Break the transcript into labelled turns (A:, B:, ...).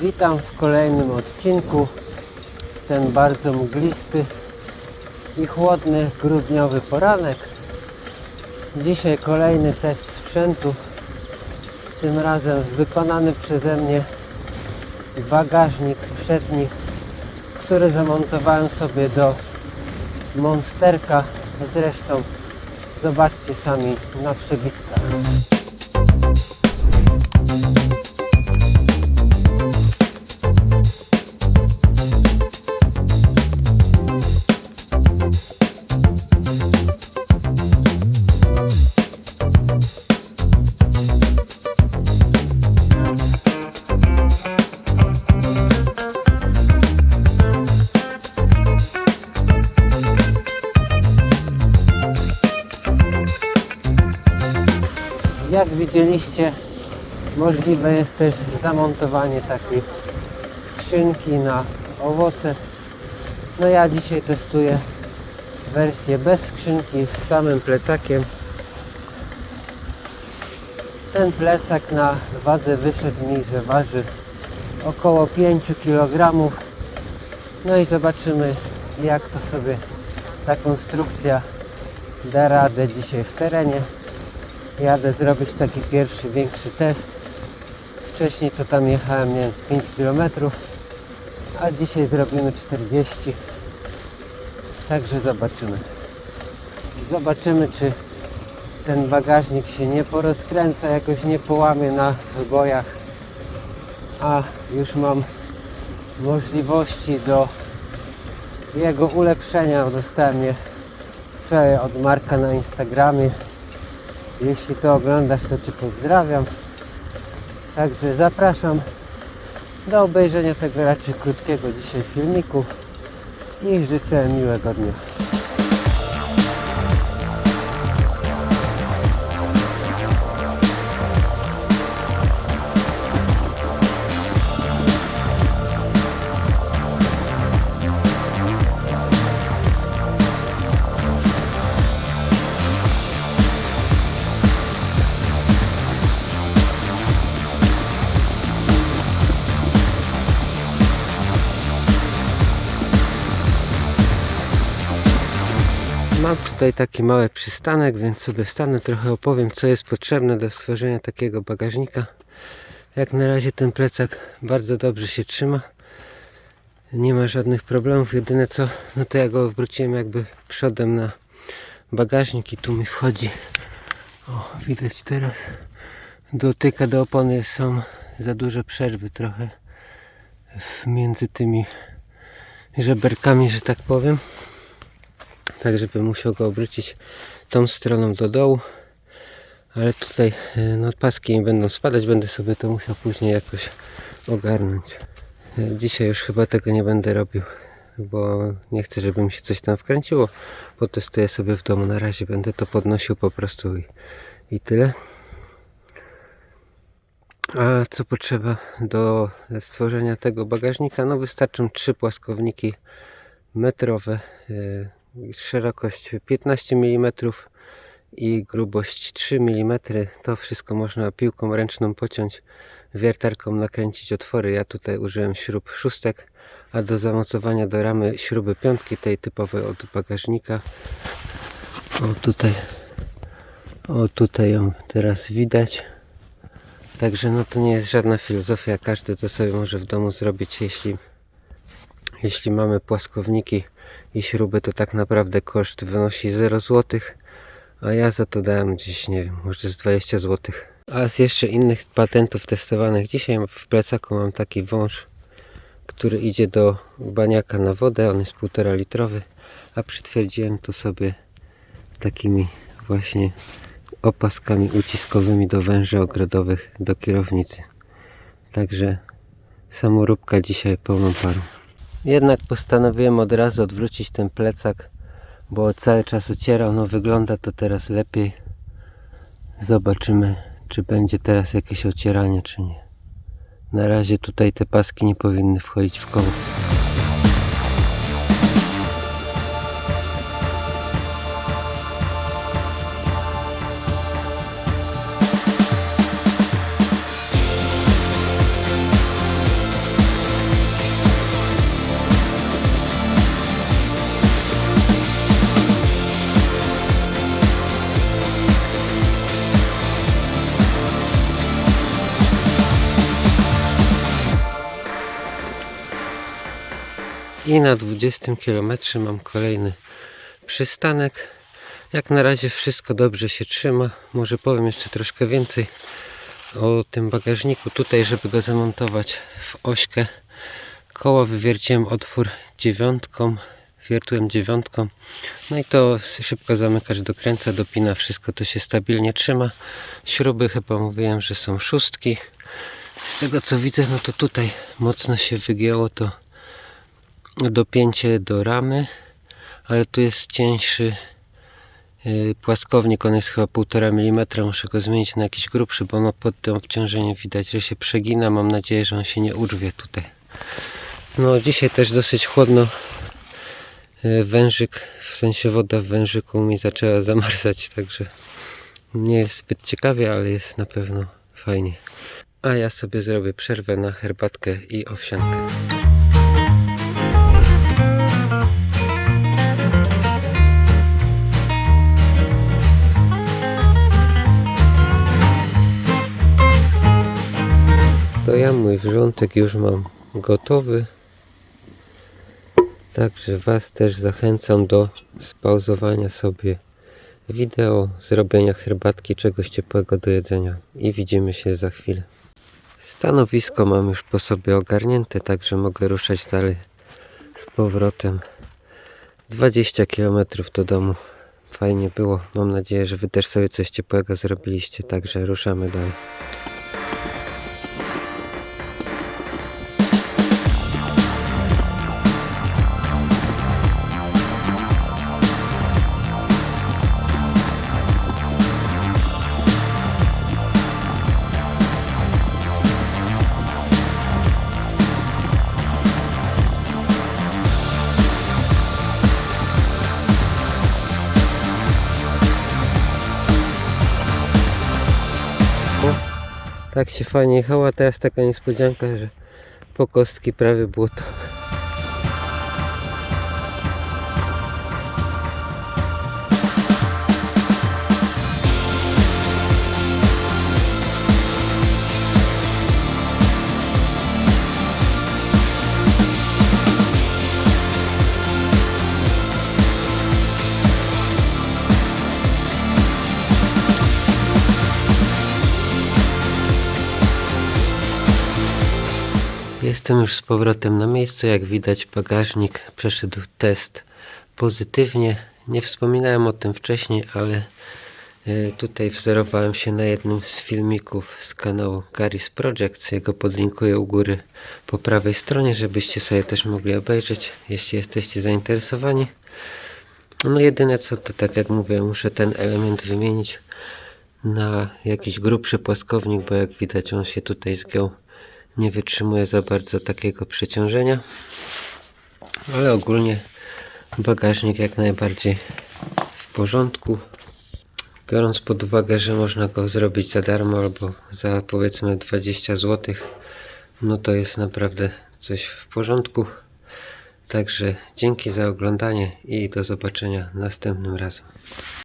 A: Witam w kolejnym odcinku. Ten bardzo mglisty i chłodny grudniowy poranek. Dzisiaj kolejny test sprzętu. Tym razem wykonany przeze mnie bagażnik przedni, który zamontowałem sobie do monsterka. Zresztą zobaczcie sami na przebitkach. Jak widzieliście, możliwe jest też zamontowanie takiej skrzynki na owoce. No ja dzisiaj testuję wersję bez skrzynki z samym plecakiem. Ten plecak na wadze wyszedł mi, że waży około 5 kg. No i zobaczymy jak to sobie ta konstrukcja da radę dzisiaj w terenie jadę zrobić taki pierwszy większy test. Wcześniej to tam jechałem nie wiem, z 5 km, a dzisiaj zrobimy 40. Także zobaczymy. Zobaczymy czy ten bagażnik się nie porozkręca, jakoś nie połamie na wybojach. A już mam możliwości do jego ulepszenia. Dostałem je wczoraj od Marka na Instagramie. Jeśli to oglądasz, to Cię pozdrawiam. Także zapraszam do obejrzenia tego raczej krótkiego dzisiaj filmiku i życzę miłego dnia. Mam tutaj taki mały przystanek, więc sobie stanę, trochę opowiem, co jest potrzebne do stworzenia takiego bagażnika. Jak na razie ten plecak bardzo dobrze się trzyma. Nie ma żadnych problemów. Jedyne co, no to ja go wróciłem jakby przodem na bagażnik i tu mi wchodzi. O, widać teraz. Dotyka do opony są za duże przerwy trochę między tymi żeberkami, że tak powiem tak żeby musiał go obrócić tą stroną do dołu. Ale tutaj e, no, paski nie będą spadać będę sobie to musiał później jakoś ogarnąć. E, dzisiaj już chyba tego nie będę robił bo nie chcę żeby mi się coś tam wkręciło. Potestuję sobie w domu. Na razie będę to podnosił po prostu i, i tyle. A co potrzeba do stworzenia tego bagażnika? No wystarczą trzy płaskowniki metrowe e, szerokość 15 mm i grubość 3 mm. To wszystko można piłką ręczną pociąć, wiertarką nakręcić otwory. Ja tutaj użyłem śrub szóstek, a do zamocowania do ramy śruby piątki, tej typowej od bagażnika. O tutaj, o tutaj ją teraz widać. Także no to nie jest żadna filozofia, każdy to sobie może w domu zrobić, jeśli, jeśli mamy płaskowniki i śruby, to tak naprawdę koszt wynosi 0 zł, a ja za to dałem gdzieś, nie wiem, może z 20 zł. A z jeszcze innych patentów testowanych, dzisiaj w plecaku mam taki wąż, który idzie do baniaka na wodę, on jest 1,5 litrowy, a przytwierdziłem tu sobie takimi właśnie opaskami uciskowymi do węży ogrodowych do kierownicy. Także samoróbka dzisiaj pełną parą. Jednak postanowiłem od razu odwrócić ten plecak, bo cały czas ocierał. No wygląda to teraz lepiej. Zobaczymy, czy będzie teraz jakieś ocieranie, czy nie. Na razie tutaj te paski nie powinny wchodzić w koło. I na 20 km mam kolejny przystanek. Jak na razie wszystko dobrze się trzyma. Może powiem jeszcze troszkę więcej o tym bagażniku tutaj, żeby go zamontować w ośkę. Koło wywierciłem otwór dziewiątką, wiertłem dziewiątką. No i to szybko zamykać dokręca, dopina, wszystko to się stabilnie trzyma. Śruby chyba mówiłem, że są szóstki. Z tego co widzę, no to tutaj mocno się wygięło to dopięcie do ramy, ale tu jest cieńszy yy, płaskownik, on jest chyba 1,5 mm, muszę go zmienić na jakiś grubszy, bo no pod tym obciążeniem widać, że się przegina, mam nadzieję, że on się nie urwie tutaj. No dzisiaj też dosyć chłodno, Yy, wężyk, w sensie woda w wężyku mi zaczęła zamarzać, także nie jest zbyt ciekawie, ale jest na pewno fajnie. A ja sobie zrobię przerwę na herbatkę i owsiankę. Ja mój wrzątek już mam gotowy. Także Was też zachęcam do spauzowania sobie wideo, zrobienia herbatki, czegoś ciepłego do jedzenia i widzimy się za chwilę. Stanowisko mam już po sobie ogarnięte, także mogę ruszać dalej z powrotem. 20 km do domu. Fajnie było. Mam nadzieję, że Wy też sobie coś ciepłego zrobiliście, także ruszamy dalej. Tak się fajnie jechała, teraz taka niespodzianka, że po kostki prawie błoto. Jestem już z powrotem na miejscu. Jak widać, bagażnik przeszedł test pozytywnie. Nie wspominałem o tym wcześniej, ale e, tutaj wzorowałem się na jednym z filmików z kanału Gary's Projects. Jego podlinkuję u góry po prawej stronie, żebyście sobie też mogli obejrzeć, jeśli jesteście zainteresowani. No jedyne co to tak jak mówię, muszę ten element wymienić na jakiś grubszy płaskownik, bo jak widać on się tutaj zgiął nie wytrzymuje za bardzo takiego przeciążenia ale ogólnie bagażnik jak najbardziej w porządku. Biorąc pod uwagę, że można go zrobić za darmo albo za powiedzmy 20 zł no to jest naprawdę coś w porządku. Także dzięki za oglądanie i do zobaczenia następnym razem